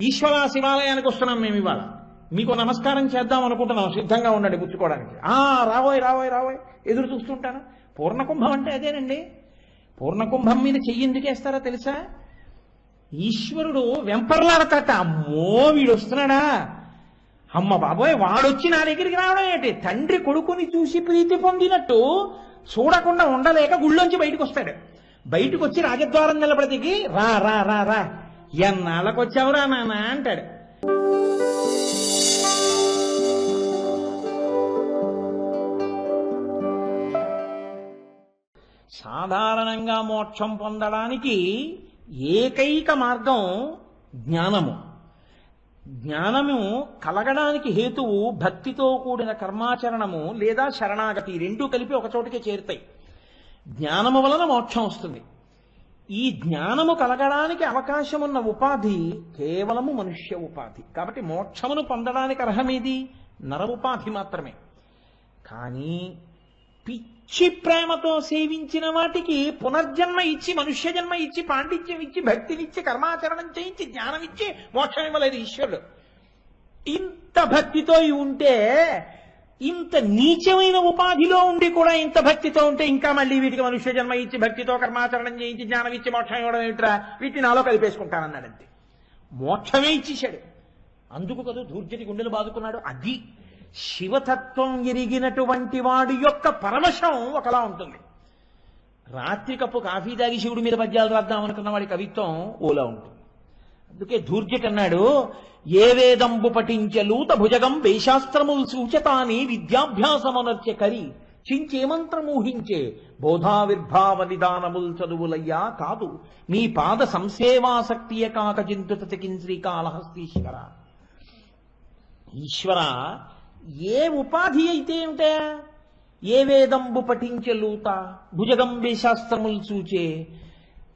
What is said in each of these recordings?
ఈశ్వర శివాలయానికి వస్తున్నాం మేము ఇవాళ. మీకు నమస్కారం చేద్దాం అనుకుంటున్నాం సిద్ధంగా ఉండండి పుచ్చుకోవడానికి ఆ రావోయ్ రావోయ్ రావోయ్. ఎదురు చూస్తుంటాను పూర్ణకుంభం అంటే అదేనండి. పూర్ణకుంభం మీద చెయ్యి ఎందుకు తెలుసా? ఈశ్వరుడు వెంపర్లాడతాట అమ్మో వీడు వస్తున్నాడా? అమ్మ బాబోయ్ వాడొచ్చి నా దగ్గరికి రావడం ఏంటి? తండ్రి కొడుకుని చూసి ప్రీతి పొందినట్టు చూడకుండా ఉండలేక గుళ్ళోంచి బయటకు వస్తాడు బయటకు వచ్చి రాజద్వారం నిలబడికి రా రా రా రా. ఎన్నాళ్ళకు వచ్చావురా నాన్న అంటాడు. సాధారణంగా మోక్షం పొందడానికి ఏకైక మార్గం జ్ఞానము. జ్ఞానము కలగడానికి హేతువు భక్తితో కూడిన కర్మాచరణము లేదా శరణాగతి రెండూ కలిపి ఒక చోటికి చేరుతాయి. జ్ఞానము వలన మోక్షం వస్తుంది. ఈ జ్ఞానము కలగడానికి అవకాశం ఉన్న ఉపాధి కేవలము మనుష్య ఉపాధి. కాబట్టి మోక్షమును పొందడానికి అర్హమేది? నర ఉపాధి మాత్రమే. కానీ పిచ్చి ప్రేమతో సేవించిన వాటికి పునర్జన్మ ఇచ్చి మనుష్య జన్మ ఇచ్చి పాండిత్యం ఇచ్చి భక్తినిచ్చి కర్మాచరణం చేయించి జ్ఞానం ఇచ్చి మోక్షం ఇవ్వలేదు ఈశ్వరుడు. ఇంత భక్తితో ఉంటే ఇంత నీచమైన ఉపాధిలో ఉండి కూడా ఇంత భక్తితో ఉంటే ఇంకా మళ్ళీ వీటికి మనుష్య జన్మ ఇచ్చి భక్తితో కర్మాచరణం చేయించి జ్ఞానం ఇచ్చి మోక్షం ఇవ్వడం ఏమిట్రా? వీటిని నాలో కలిపేసుకుంటానన్నాడంతే మోక్షమే ఇచ్చేశాడు. అందుకు కదా దూర్జని గుండెలు బాదుకున్నాడు. అది శివతత్వం ఎరిగినటువంటి వాడి యొక్క పరమశం ఒకలా ఉంటుంది. రాత్రి కప్పు కాఫీ తాగి శివుడి మీద పద్యాలు రాద్దాం అనుకున్న వాడి కవిత్వం ఓలా ఉంటుంది. అందుకే ధూర్జటన్నాడు ఏ వేదంబు పఠించలూత భుజగం వేశాస్త్రములు సూచతాని విద్యాభ్యాసమనర్చ కరి చించే మంత్రమూహించే బోధావిర్భావ నిదానముల్ చదువులయ్యా కాదు మీ పాద సంసేవాసక్తియ కాక చింతుత శ్రీకాళహస్తీశ్వర. ఈశ్వర ఏ ఉపాధి అయితే ఏమిటా? ఏ వేదంబు పఠించలూత భుజగంబే శాస్త్రములు చూచే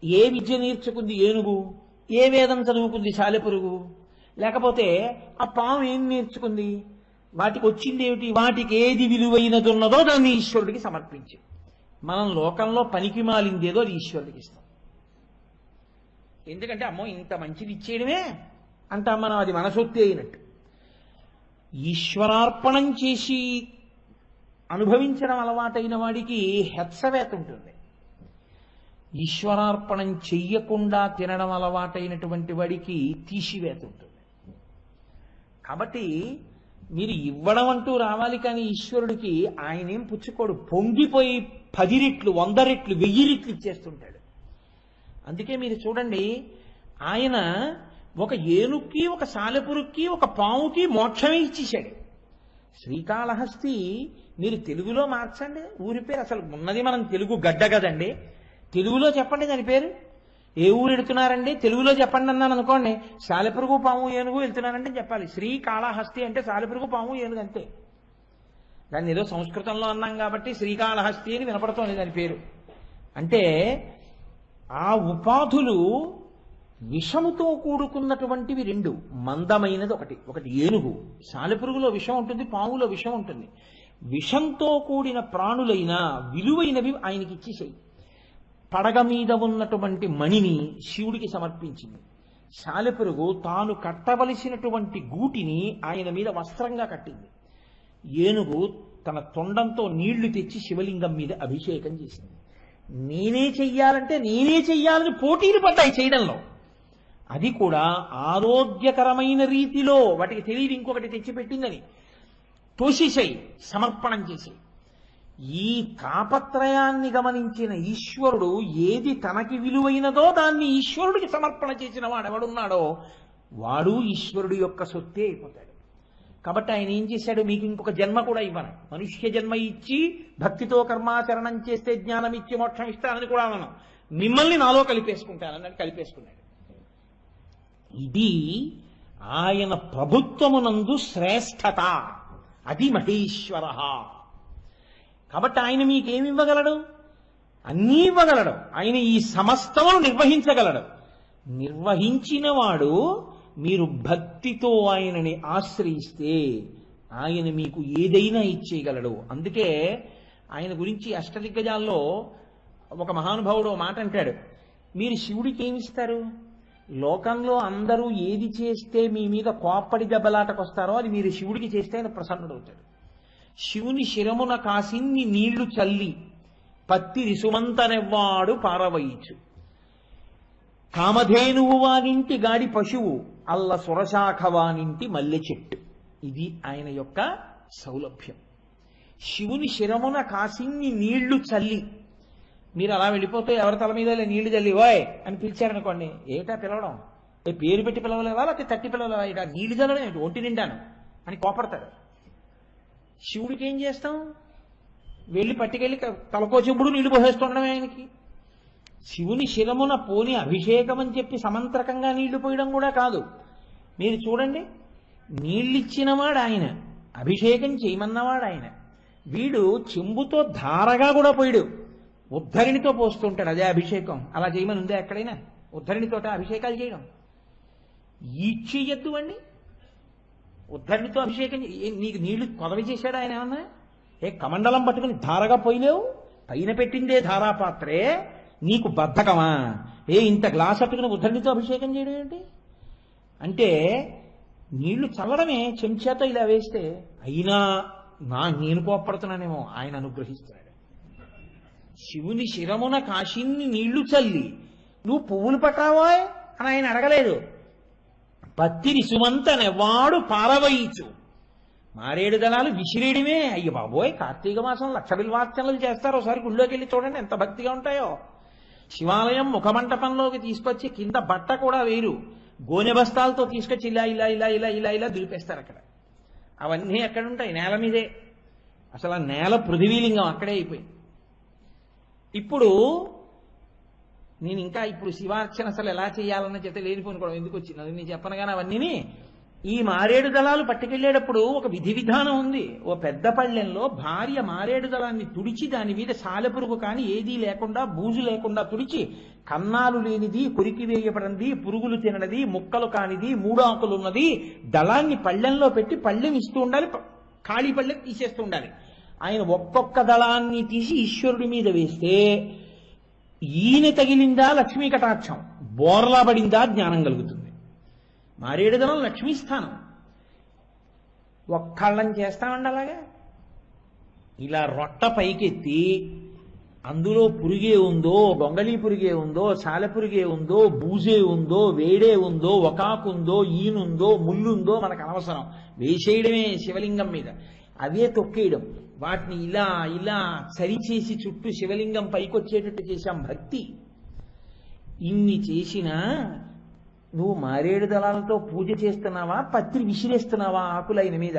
ఏ విద్య నేర్చుకుంది ఏనుగు? ఏ వేదం చదువుకుంది సాలెపురుగు? లేకపోతే ఆ పాము ఏం నేర్చుకుంది? వాటికి వచ్చింది ఏమిటి? వాటికి ఏది విలువైనది ఉన్నదో దాన్ని ఈశ్వరుడికి సమర్పించి. మనం లోకంలో పనికి మాలిందేదో అది ఈశ్వరుడికి ఇస్తాం. ఎందుకంటే అమ్మో ఇంత మంచిది ఇచ్చేయడమే? అంటా మనం అది మనసొత్తి అయినట్టు. ఈశ్వరార్పణం చేసి అనుభవించడం అలవాటైన వాడికి హెత్సవేత ఉంటుంది. ఈశ్వరార్పణం చెయ్యకుండా తినడం అలవాటైనటువంటి వాడికి తీసివేత ఉంటుంది. కాబట్టి మీరు ఇవ్వడం అంటూ రావాలి కానీ ఈశ్వరుడికి ఆయనేం పుచ్చుకోడు. పొంగిపోయి పది రెట్లు వంద రెట్లు వెయ్యి రెట్లు ఇచ్చేస్తుంటాడు. అందుకే మీరు చూడండి ఆయన ఒక ఏనుక్కి ఒక సాలెపురుక్కి ఒక పావుకి మోక్షమే ఇచ్చేశాడు. శ్రీకాళహస్తి మీరు తెలుగులో మార్చండి. ఊరి పేరు అసలు ఉన్నది మనం తెలుగు గడ్డ కదండి. తెలుగులో చెప్పండి దాని పేరు? ఏ ఊరు వెళ్తున్నారండి తెలుగులో చెప్పండి అన్నాను అనుకోండి సాలెపురుగు పాము ఏనుగు వెళ్తున్నారంటే చెప్పాలి. శ్రీకాళహస్తి అంటే సాలెపురుగు పాము ఏనుగు అంతే. దాన్ని ఏదో సంస్కృతంలో అన్నాం కాబట్టి శ్రీకాళహస్తి అని వినపడుతోంది దాని పేరు. అంటే ఆ ఉపాధులు విషముతో కూడుకున్నటువంటివి రెండు. మందమైనది ఒకటి. ఒకటి ఏనుగు. సాలెపురుగులో విషం ఉంటుంది పాములో విషం ఉంటుంది. విషంతో కూడిన ప్రాణులైన విలువైనవి ఆయనకి ఇచ్చేసేయి పడగ మీద ఉన్నటువంటి మణిని శివుడికి సమర్పించింది. సాలెపురుగు తాను కట్టవలసినటువంటి గూటిని ఆయన మీద వస్త్రంగా కట్టింది. ఏనుగు తన తొండంతో నీళ్ళు తెచ్చి శివలింగం మీద అభిషేకం చేసింది. నేనే చెయ్యాలంటే నేనే చెయ్యాలని పోటీలు పడ్డాయి చేయడంలో. అది కూడా ఆరోగ్యకరమైన రీతిలో వాటికి తెలియదు ఇంకొకటి తెచ్చిపెట్టిందని. తోషిసై సమర్పణం చేసి ఈ తాపత్రయాన్ని గమనించిన ఈశ్వరుడు ఏది తనకి విలువైనదో దాన్ని ఈశ్వరుడికి సమర్పణ చేసిన వాడు ఎవడున్నాడో వాడు ఈశ్వరుడు యొక్క సొత్తే అయిపోతాడు. కాబట్టి ఆయన ఏం చేశాడు? మీకు ఇంకొక జన్మ కూడా ఇవ్వను. మనుష్య జన్మ ఇచ్చి భక్తితో కర్మాచరణం చేస్తే జ్ఞానం ఇచ్చి మోక్షం ఇస్తానని కూడా అన్నాను మిమ్మల్ని నాలో కలిపేసుకుంటానని కలిపేసుకున్నాడు. ఇది ఆయన ప్రభుత్వమునందు శ్రేష్టత. అది మహేశ్వర. కాబట్టి ఆయన మీకేమి ఇవ్వగలడు అన్నీ ఇవ్వగలడు. ఆయన ఈ సమస్తమును నిర్వహించగలడు. నిర్వహించిన వాడు మీరు భక్తితో ఆయనని ఆశ్రయిస్తే ఆయన మీకు ఏదైనా ఇచ్చేయగలడు. అందుకే ఆయన గురించి అష్టదిగ్గజాల్లో ఒక మహానుభావుడు మాట అంటాడు. మీరు శివుడికి ఏమిస్తారు? లోకంలో అందరూ ఏది చేస్తే మీ మీద కోప్పడి దెబ్బలాటకొస్తారో అది మీరు శివుడికి చేస్తే ఆయన ప్రసన్నుడవుతాడు. శివుని శిరమున కాసిన్ని నీళ్ళు చల్లి పత్తి రిసుమంతనెవ్వాడు పారవయిచు. కామధేనువు వానింటి గాడి పశువు అల్ల సురశాఖ వానింటి మల్లె చెట్టు. ఇది ఆయన యొక్క సౌలభ్యం. శివుని శిరమున కాసిన్ని నీళ్ళు చల్లి మీరు అలా వెళ్ళిపోతే ఎవరి తల మీద నీళ్ళు చల్లి వాయ్ అని పిలిచారనుకోండి ఏటా పిలవడం? ఏ పేరు పెట్టి పిలవలేవా లేకపోతే తట్టి పిలవలేవా ఇక నీళ్ళు చల్లడం ఏంటి? ఒంటి నిండాను అని కోపడతారు. శివుడికి ఏం చేస్తాం? వెళ్ళి పట్టుకెళ్ళి తలకో నీళ్ళు పోసేస్తుండడం ఆయనకి. శివుని శిరమున పోని అభిషేకం అని చెప్పి సమంత్రకంగా నీళ్ళు పోయడం కూడా కాదు. మీరు చూడండి నీళ్ళిచ్చినవాడు ఆయన అభిషేకం చేయమన్నవాడు ఆయన వీడు చెంబుతో ధారగా కూడా పోయాడు. ఉద్ధరిణితో పోస్తుంటాడు అదే అభిషేకం. అలా చేయమని ఉందా ఎక్కడైనా? ఉద్ధరిణితోట అభిషేకాలు చేయడం. ఈడ్చేయద్దు అండి ఉద్ధరిణితో అభిషేకం ఏ- నీకు నీళ్ళు కొదవి చేశాడు ఆయన ఏమన్నా? ఏ కమండలం పట్టుకుని ధారగా పోయలేవు పైన పెట్టిందే ధారాపాత్రే నీకు బద్ధకమా? ఏ ఇంత గ్లాస్ పట్టుకుని ఉద్ధరిణితో అభిషేకం చేయడం ఏంటి? అంటే నీళ్ళు చల్లడమే చెంచాతో ఇలా వేస్తే అయినా నా నేను కోప్పడుతున్నానేమో ఆయన అనుగ్రహిస్తున్నాడు. శివుని శిరమున కాశీని నీళ్ళు చల్లి నువ్వు పువ్వులు పట్టావా అని ఆయన అడగలేదు. పత్తిని సుమంతనెవాడు పారవయించు. మారేడు దళాలు విసిరేయడమే. అయ్య బాబోయ్ కార్తీక మాసం లక్ష బిల్వార్చనలు చేస్తారు. ఒకసారి గుళ్ళోకి వెళ్ళి చూడండి ఎంత భక్తిగా ఉంటాయో. శివాలయం ముఖమంటపంలోకి తీసుకొచ్చి కింద బట్ట కూడా వేరు గోనె బస్తాలతో తీసుకొచ్చి ఇలా ఇలా ఇలా ఇలా ఇలా ఇలా దులిపేస్తారు అక్కడ. అవన్నీ ఎక్కడ ఉంటాయి నేల మీదే. అసలు ఆ నేల పృథివీలింగం అక్కడే అయిపోయింది. ఇప్పుడు నేను ఇంకా ఇప్పుడు శివార్చన అసలు ఎలా చేయాలన్న చేత లేనిపోనుకోవడం ఎందుకు వచ్చింది? అది నేను చెప్పను కానీ అవన్నీ ఈ మారేడు దళాలు పట్టుకెళ్ళేటప్పుడు ఒక విధి విధానం ఉంది. ఓ పెద్ద పళ్ళెంలో భార్య మారేడు దళాన్ని తుడిచి దాని మీద సాలెపురుగు కానీ ఏదీ లేకుండా బూజు లేకుండా తుడిచి కన్నాలు లేనిది కొరికి వేయబడింది పురుగులు తిననది ముక్కలు కానిది మూడు ఉన్నది దళాన్ని పళ్ళెంలో పెట్టి పళ్ళెం ఇస్తూ ఉండాలి ఖాళీ పళ్ళెం తీసేస్తూ ఉండాలి. ఆయన ఒక్కొక్క దళాన్ని తీసి ఈశ్వరుడి మీద వేస్తే ఈయన తగిలిందా లక్ష్మీ కటాక్షం? బోర్లా పడిందా జ్ఞానం కలుగుతుంది. మారేడుదనం లక్ష్మీ స్థానం. ఒక్కళ్ళని చేస్తామండి అలాగా? ఇలా రొట్ట పైకెత్తి అందులో పురుగే ఉందో గొంగళీ పురుగే ఉందో సాలె పురుగే ఉందో బూజే ఉందో వేడే ఉందో ఒకాకుందో ఈనుందో ముల్లుందో మనకు అనవసరం. వేసేయడమే శివలింగం మీద. అవే తొక్కేయడం. వాటిని ఇలా ఇలా సరిచేసి చుట్టూ శివలింగం పైకొచ్చేటట్టు చేశాం భక్తి. ఇన్ని చేసినా నువ్వు మారేడు దళాలతో పూజ చేస్తున్నావా పత్రి విసిరేస్తున్నావా ఆకులు ఆయన మీద?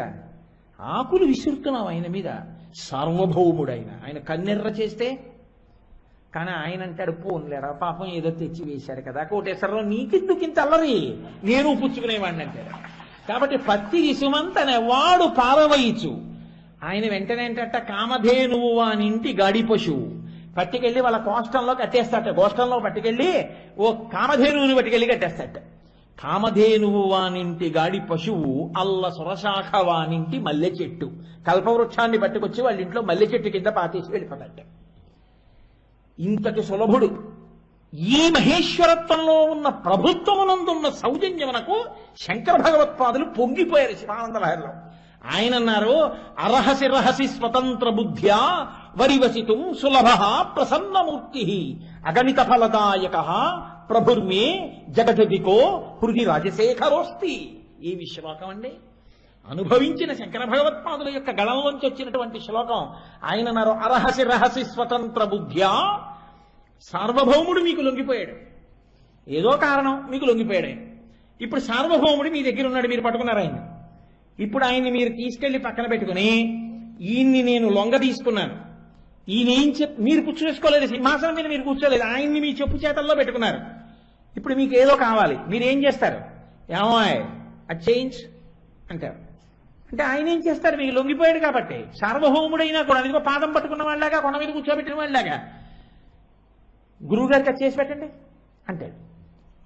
ఆకులు విసురుతున్నావు ఆయన మీద. సార్వభౌముడు ఆయన ఆయన కన్నెర్ర చేస్తే? కానీ ఆయన అంటాడు పోన్లేరా పాపం ఏదో తెచ్చి వేశారు కదా కోటేశ్వరరావు నీకెందుకు ఇంత అల్లరి? నేను పుచ్చుకునేవాడిని అంటాడు. కాబట్టి పత్తి ఇసుమంతనే వాడు పారవయిచు ఆయన వెంటనే ఏంటంట కామధేనువు వానింటి గాడి పశువు. పట్టుకెళ్ళి వాళ్ళ కోష్టంలో కట్టేస్తాట. గోష్టంలో పట్టుకెళ్ళి ఓ కామధేనువుని పట్టుకెళ్ళి కట్టేస్తాట. కామధేనువు వానింటి గాడి పశువు అల్ల సురశాఖ వానింటి మల్లె చెట్టు. కల్పవృక్షాన్ని పట్టుకొచ్చి వాళ్ళ ఇంట్లో మల్లె చెట్టు కింద పాతేసి వెళ్ళిపోతాట. ఇంతటి సులభుడు ఈ మహేశ్వరత్వంలో ఉన్న ప్రభుత్వమునందున్న సౌజన్యమునకు శంకర భగవత్పాదులు పొంగిపోయారు శివానంద లహరిలో ఆయన అన్నారు అర్హసి రహసి స్వతంత్ర బుద్ధ్యా వరివసితుం సులభ ప్రసన్నమూర్తి. అగణిత ఫలదాయక ప్రభుర్మే జగజదికో హృది రాజశేఖరోస్తి ఈ శ్లోకం అండి. అనుభవించిన శంకర భగవత్పాదుల యొక్క గళంలోంచి వచ్చినటువంటి శ్లోకం. ఆయన అన్నారు అర్హసి రహసి స్వతంత్ర బుద్ధ్యా సార్వభౌముడు మీకు లొంగిపోయాడు. ఏదో కారణం మీకు లొంగిపోయాడు. ఇప్పుడు సార్వభౌముడు మీ దగ్గర ఉన్నాడు మీరు పట్టుకున్నారు ఆయన ఇప్పుడు ఆయన్ని మీరు తీసుకెళ్ళి పక్కన పెట్టుకుని ఈయన్ని నేను లొంగ తీసుకున్నాను. ఈయన ఏం చెప్ మీరు కూర్చోసుకోలేదు సింహాసనం మీద మీరు కూర్చోలేదు ఆయన్ని మీ చెప్పు చేతల్లో పెట్టుకున్నారు. ఇప్పుడు మీకు ఏదో కావాలి మీరు ఏం చేస్తారు? ఏమో అది చేయించు అంటారు. అంటే ఆయన ఏం చేస్తారు? మీకు లొంగిపోయాడు కాబట్టి సార్వభౌముడైనా కూడా ఇదిగో పాదం పట్టుకున్న వాళ్ళలాగా కొండ మీద కూర్చోబెట్టిన వాళ్ళలాగా. గురువు గారికి చేసి పెట్టండి అంటాడు.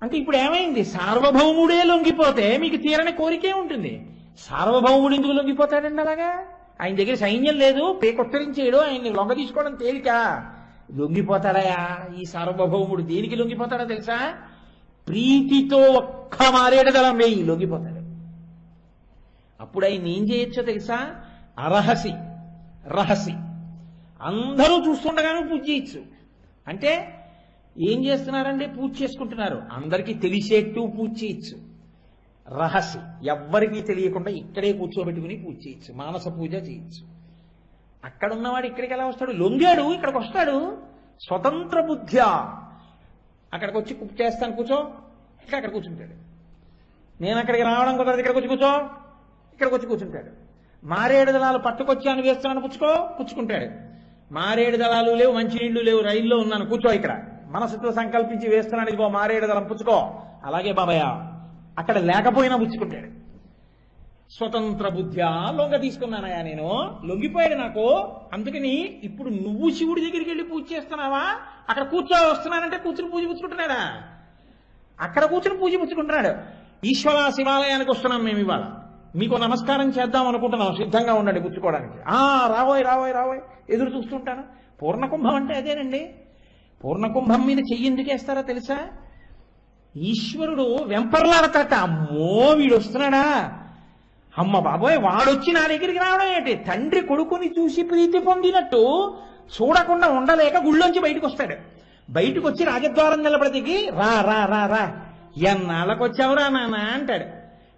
అంటే ఇప్పుడు ఏమైంది? సార్వభౌముడే లొంగిపోతే మీకు తీరని కోరికే ఉంటుంది. సార్వభౌముడు ఎందుకు లొంగిపోతాడండి అలాగా? ఆయన దగ్గర సైన్యం లేదు పేకొత్తరించేయడు ఆయన్ని లొంగ తీసుకోవడం తేలిక. లొంగిపోతాడయా? ఈ సార్వభౌముడు దేనికి లొంగిపోతాడో తెలుసా? ప్రీతితో ఒక్క మారేటదలం వేయి లొంగిపోతాడు. అప్పుడు ఆయన ఏం చేయొచ్చో తెలుసా? అరహసి రహసి అందరూ చూస్తుండగానే పూజ చేయొచ్చు. అంటే ఏం చేస్తున్నారండి? పూజ చేసుకుంటున్నారు. అందరికీ తెలిసేట్టు పూజ చేయొచ్చు. రహస్య. ఎవ్వరికీ తెలియకుండా ఇక్కడే కూర్చోబెట్టుకుని పూజ చేయొచ్చు. మానస పూజ చేయొచ్చు. అక్కడ ఉన్నవాడు ఇక్కడికి ఎలా వస్తాడు? లొంగాడు ఇక్కడికి వస్తాడు. స్వతంత్ర బుద్ధ్యా. అక్కడికి వచ్చి చేస్తాను కూర్చో. ఇక్కడ అక్కడ కూర్చుంటాడు. నేను అక్కడికి రావడం కుదరదు ఇక్కడికి వచ్చి కూర్చో. ఇక్కడికి వచ్చి కూర్చుంటాడు. మారేడు దళాలు పట్టుకొచ్చాను వేస్తున్నాను పుచ్చుకో. పుచ్చుకుంటాడు. మారేడు దళాలు లేవు మంచినీళ్ళు లేవు రైల్లో ఉన్నాను కూర్చో ఇక్కడ. మనసుతో సంకల్పించి వేస్తున్నాను ఇదిగో మారేడు దళం పుచ్చుకో. అలాగే బాబాయ్ అక్కడ లేకపోయినా పుచ్చుకుంటాడు స్వతంత్ర బుద్ధ్యా లొంగ తీసుకున్నానయా నేను. లొంగిపోయాడు నాకు. అందుకని ఇప్పుడు నువ్వు శివుడి దగ్గరికి వెళ్ళి పూజ చేస్తున్నావా? అక్కడ కూర్చో వస్తున్నానంటే కూర్చుని పూజ పుచ్చుకుంటున్నాడా అక్కడ కూర్చుని పూజ పుచ్చుకుంటున్నాడు ఈశ్వర శివాలయానికి వస్తున్నాం మేము ఇవాళ. మీకు నమస్కారం చేద్దాం అనుకుంటున్నాం. సిద్ధంగా ఉండండి పుచ్చుకోవడానికి ఆ రావోయ్ రావోయ్ రావోయ్. ఎదురు చూస్తుంటాను. పూర్ణకుంభం అంటే అదేనండి. పూర్ణకుంభం మీద చెయ్యి ఎందుకు వేస్తారో తెలుసా? ఈశ్వరుడు వెంపర్లాడతాట అమ్మో వీడు వస్తున్నాడా అమ్మ బాబోయ్ వాడొచ్చి నా దగ్గరికి రావడం ఏంటి? తండ్రి కొడుకుని చూసి ప్రీతి పొందినట్టు చూడకుండా ఉండలేక గుళ్ళోంచి బయటకు వస్తాడు బయటకు వచ్చి రాజద్వారం నిలబడికి రా రా రా రా ఎన్నాళ్ళకు వచ్చావురా నాన్న? అంటాడు.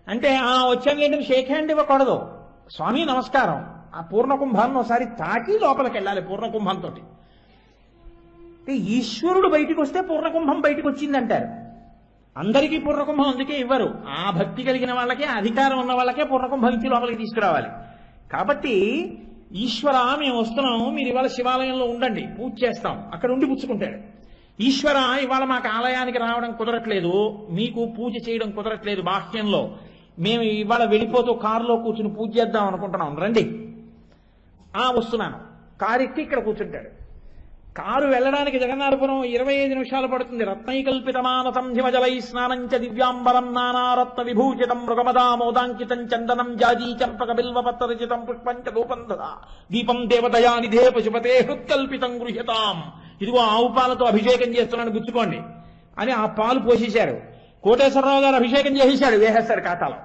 అంటే ఆ వచ్చాను ఏంటి? షేక్ హ్యాండ్ ఇవ్వకూడదు. స్వామి నమస్కారం. ఆ పూర్ణకుంభాన్ని ఒకసారి తాకి లోపలికి వెళ్ళాలి పూర్ణకుంభంతో ఈశ్వరుడు బయటకు వస్తే పూర్ణకుంభం బయటకు వచ్చిందంటారు అందరికీ పూర్ణకుంభం అందుకే ఇవ్వరు. ఆ భక్తి కలిగిన వాళ్ళకే అధికారం ఉన్న వాళ్ళకే పూర్ణకుంభం ఇచ్చి లోపలికి తీసుకురావాలి. కాబట్టి ఈశ్వర మేము వస్తున్నాం మీరు ఇవాళ శివాలయంలో ఉండండి పూజ చేస్తాం అక్కడ ఉండి పుచ్చుకుంటాడు. ఈశ్వర ఇవాళ మాకు ఆలయానికి రావడం కుదరట్లేదు మీకు పూజ చేయడం కుదరట్లేదు బాహ్యంలో. మేము ఇవాళ వెళ్ళిపోతూ కారులో కూర్చుని పూజ చేద్దాం అనుకుంటున్నాం. రండి. ఆ వస్తున్నాను. కారు ఎక్కి ఇక్కడ కూర్చుంటాడు. కారు వెళ్ళడానికి జగన్నాథపురం ఇరవై ఐదు నిమిషాలు పడుతుంది. రత్నైకల్పితమాన సంధిమజలై స్నానంచ దివ్యాంబరం నానారత్న విభూషితం మృగమదామోదాంకితం చందనం జాజీ చంపక బిల్వపత్రచితం పుష్పంచ రూపం దీపం దేవతయా నిధే పశుపతే హృత్కల్పితం గృహ్యతాం. ఇదిగో ఆవు పాలతో అభిషేకం చేస్తున్నాను గుర్తుకోండి. అని ఆ పాలు పోషించారు కోటేశ్వరరావు గారు అభిషేకం చేసేశాడు వేసేస్తారు ఖాతాలో.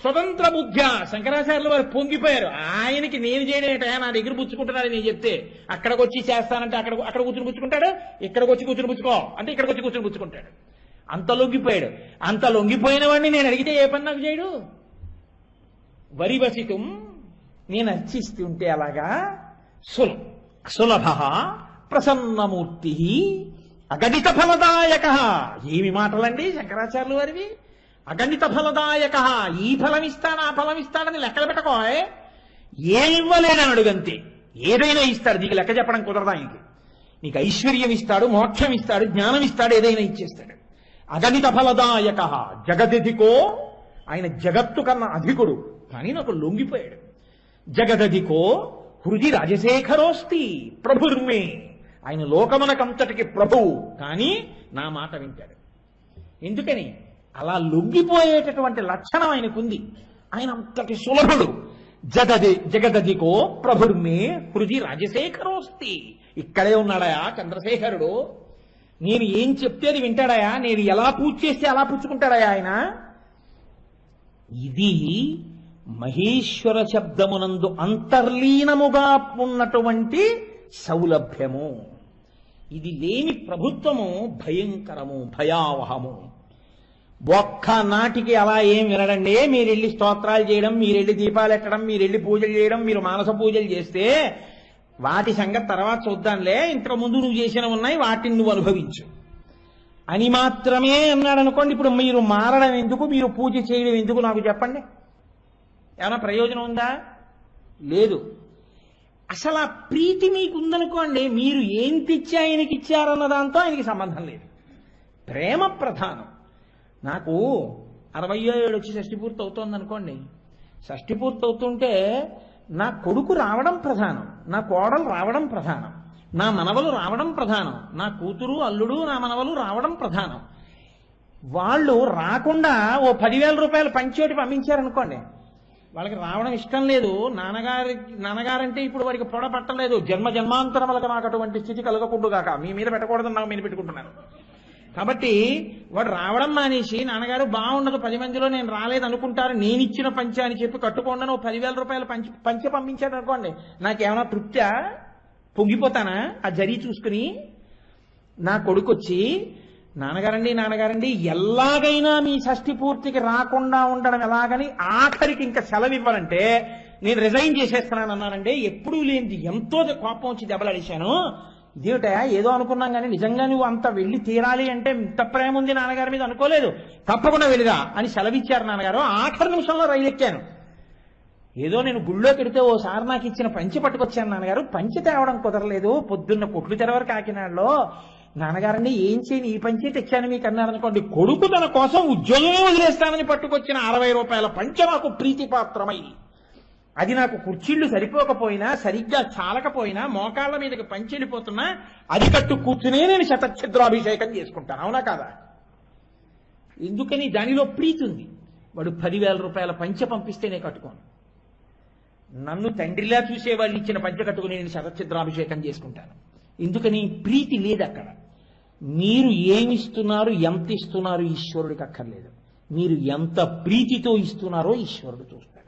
స్వతంత్ర బుద్ధ్య శంకరాచార్యులు వారు పొంగిపోయారు. ఆయనకి నేను చేయడం నా దగ్గర పుచ్చుకుంటున్నాడు నేను చెప్తే. అక్కడికి వచ్చి చేస్తానంటే అక్కడ అక్కడ కూర్చుని పుచ్చుకుంటాడు? ఇక్కడికి వచ్చి కూర్చుని పుచ్చుకో. అంటే ఇక్కడికి వచ్చి కూర్చుని పుచ్చుకుంటాడు. అంత లొంగిపోయాడు. అంత లొంగిపోయిన వాడిని నేను అడిగితే ఏ పని నాకు చేయడు? వరివసితం నేను అర్చిస్తుంటే అలాగా సుల. సులభ ప్రసన్నమూర్తి అగణిత ఫలదాయక. ఏమి మాటలండి శంకరాచార్యులు వారివి? అగణిత ఫలదాయక ఈ ఫలం ఇస్తాను ఆ ఫలం ఇస్తాడని లెక్కలు పెట్టుకోయ్ ఏం? ఇవ్వలేడని అడుగంతే. ఏదైనా ఇస్తాడు నీకు లెక్క చెప్పడం కుదరదా ఆయనకి నీకు ఐశ్వర్యం ఇస్తాడు మోక్షం ఇస్తాడు జ్ఞానం ఇస్తాడు ఏదైనా ఇచ్చేస్తాడు. అగణిత ఫలదాయక జగదధికో ఆయన జగత్తు కన్నా అధికుడు. కానీ నాకు లొంగిపోయాడు. జగదధికో హృది రాజశేఖరోస్తి ప్రభుర్మే. ఆయన లోకమునకంతటికి ప్రభువు కానీ నా మాట వింటాడు. ఎందుకని? అలా లొంగిపోయేటటువంటి లక్షణం ఆయనకుంది. ఆయన అంతటి సులభుడు. జగది జగదధికో ప్రభుర్మే హృది రాజశేఖరోస్తి. ఇక్కడే ఉన్నాడయా చంద్రశేఖరుడు? నేను ఏం చెప్తే అది వింటాడయా? నేను ఎలా పూజ చేస్తే అలా పుచ్చుకుంటాడయా ఆయన? ఇది మహేశ్వర శబ్దమునందు అంతర్లీనముగా ఉన్నటువంటి సౌలభ్యము. ఇది లేని ప్రభుత్వము భయంకరము భయావహము. ఒక్క నాటికి అలా ఏం వినడండి. మీరెళ్ళి స్తోత్రాలు చేయడం మీరెళ్ళి దీపాలు ఎట్టడం మీరెళ్ళి పూజలు చేయడం మీరు మానస పూజలు చేస్తే వాటి సంగతి తర్వాత చూద్దాంలే. ఇంతకు ముందు నువ్వు చేసినవి ఉన్నాయి వాటిని నువ్వు అనుభవించు. అని మాత్రమే అన్నాడు అనుకోండి ఇప్పుడు మీరు మారడం ఎందుకు మీరు పూజ చేయడం ఎందుకు నాకు చెప్పండి. ఏమైనా ప్రయోజనం ఉందా? లేదు. అసలు ఆ ప్రీతి మీకు ఉందనుకోండి మీరు ఏం తెచ్చి ఆయనకి ఇచ్చారన్న దాంతో ఆయనకి సంబంధం లేదు. ప్రేమ ప్రధానం. నాకు అరవై ఏడు వచ్చి షష్టి పూర్తి అవుతోంది అనుకోండి షష్టి పూర్తి అవుతుంటే నా కొడుకు రావడం ప్రధానం నా కోడలు రావడం ప్రధానం నా మనవలు రావడం ప్రధానం నా కూతురు అల్లుడు నా మనవలు రావడం ప్రధానం. వాళ్ళు రాకుండా ఓ పదివేల రూపాయలు పంచేటి పంపించారనుకోండి వాళ్ళకి రావడం ఇష్టం లేదు. నాన్నగారి నాన్నగారంటే ఇప్పుడు వాడికి పొడ పట్టలేదు జన్మ జన్మాంతరములకు నాకు అటువంటి స్థితి కలగకుండుగాక. మీ మీద పెట్టకూడదని నాకు మీద పెట్టుకుంటున్నాను కాబట్టి వాడు రావడం మానేసి నాన్నగారు బాగుండదు పది మందిలో నేను రాలేదు అనుకుంటారు నేను ఇచ్చిన పంచ అని చెప్పి కట్టుకోండి ఓ పదివేల రూపాయలు పంచి పంచ పంపించాడు అనుకోండి. నాకేమైనా తృప్త్యా? పొంగిపోతానా? ఆ జరీ చూసుకుని నా కొడుకు వచ్చి నాన్నగారండి నాన్నగారండి ఎలాగైనా మీ షష్ఠి పూర్తికి రాకుండా ఉండడం ఎలాగని ఆఖరికి ఇంకా సెలవు ఇవ్వాలంటే నేను రిజైన్ చేసేస్తున్నాను అన్నానండి ఎప్పుడూ లేనిది ఎంతో కోపం వచ్చి దెబ్బలాడేశాను. ఇదేమిటా ఏదో అనుకున్నాం కానీ నిజంగా నువ్వు అంత వెళ్ళి తీరాలి అంటే ఇంత ప్రేమ ఉంది నాన్నగారి మీద అనుకోలేదు. తప్పకుండా వెళ్ళిరా అని సెలవిచ్చారు నాన్నగారు. ఆఖరి నిమిషంలో రైలు ఎక్కాను. ఏదో నేను గుళ్ళోకి ఓ ఓసారి నాకు ఇచ్చిన పంచి పట్టుకొచ్చాను నాన్నగారు. పంచి తేవడం కుదరలేదు. పొద్దున్న కొట్లు తెరవరు కాకినాడలో నాన్నగారండి ఏం చేయని? ఈ పంచి తెచ్చాను మీకు అన్నారనుకోండి కొడుకు తన కోసం ఉద్యోగమే వదిలేస్తానని పట్టుకొచ్చిన అరవై రూపాయల పంచ నాకు ప్రీతిపాత్రమై అది నాకు కుర్చీళ్ళు సరిపోకపోయినా సరిగ్గా చాలకపోయినా మోకాళ్ళ మీదకి పంచెళ్ళిపోతున్నా అది కట్టు కూర్చునే నేను శతఛిద్రాభిషేకం చేసుకుంటాను. అవునా కాదా? ఎందుకని దానిలో ప్రీతి ఉంది. వాడు పదివేల రూపాయల పంచ పంపిస్తేనే కట్టుకోను. నన్ను తండ్రిలా చూసే వాళ్ళు ఇచ్చిన పంచ కట్టుకుని నేను శతఛిద్రాభిషేకం చేసుకుంటాను. ఎందుకని ప్రీతి లేదు అక్కడ. మీరు ఏమిస్తున్నారు ఎంత ఇస్తున్నారు ఈశ్వరుడికి అక్కర్లేదు. మీరు ఎంత ప్రీతితో ఇస్తున్నారో ఈశ్వరుడు చూస్తాడు.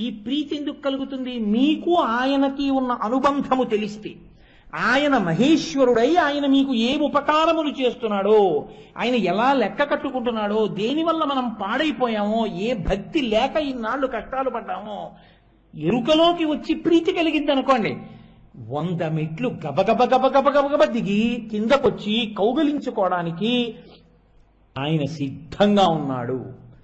ఈ ప్రీతి ఎందుకు కలుగుతుంది? మీకు ఆయనకి ఉన్న అనుబంధము తెలిస్తే. ఆయన మహేశ్వరుడై ఆయన మీకు ఏ ఉపకారములు చేస్తున్నాడో ఆయన ఎలా లెక్క కట్టుకుంటున్నాడో దేనివల్ల మనం పాడైపోయామో ఏ భక్తి లేక ఇన్నాళ్ళు కష్టాలు పడ్డామో ఎరుకలోకి వచ్చి ప్రీతి కలిగింది అనుకోండి. వంద మెట్లు గబగబ గబగబ గబగబ దిగి కిందకొచ్చి కౌగలించుకోవడానికి ఆయన సిద్ధంగా ఉన్నాడు.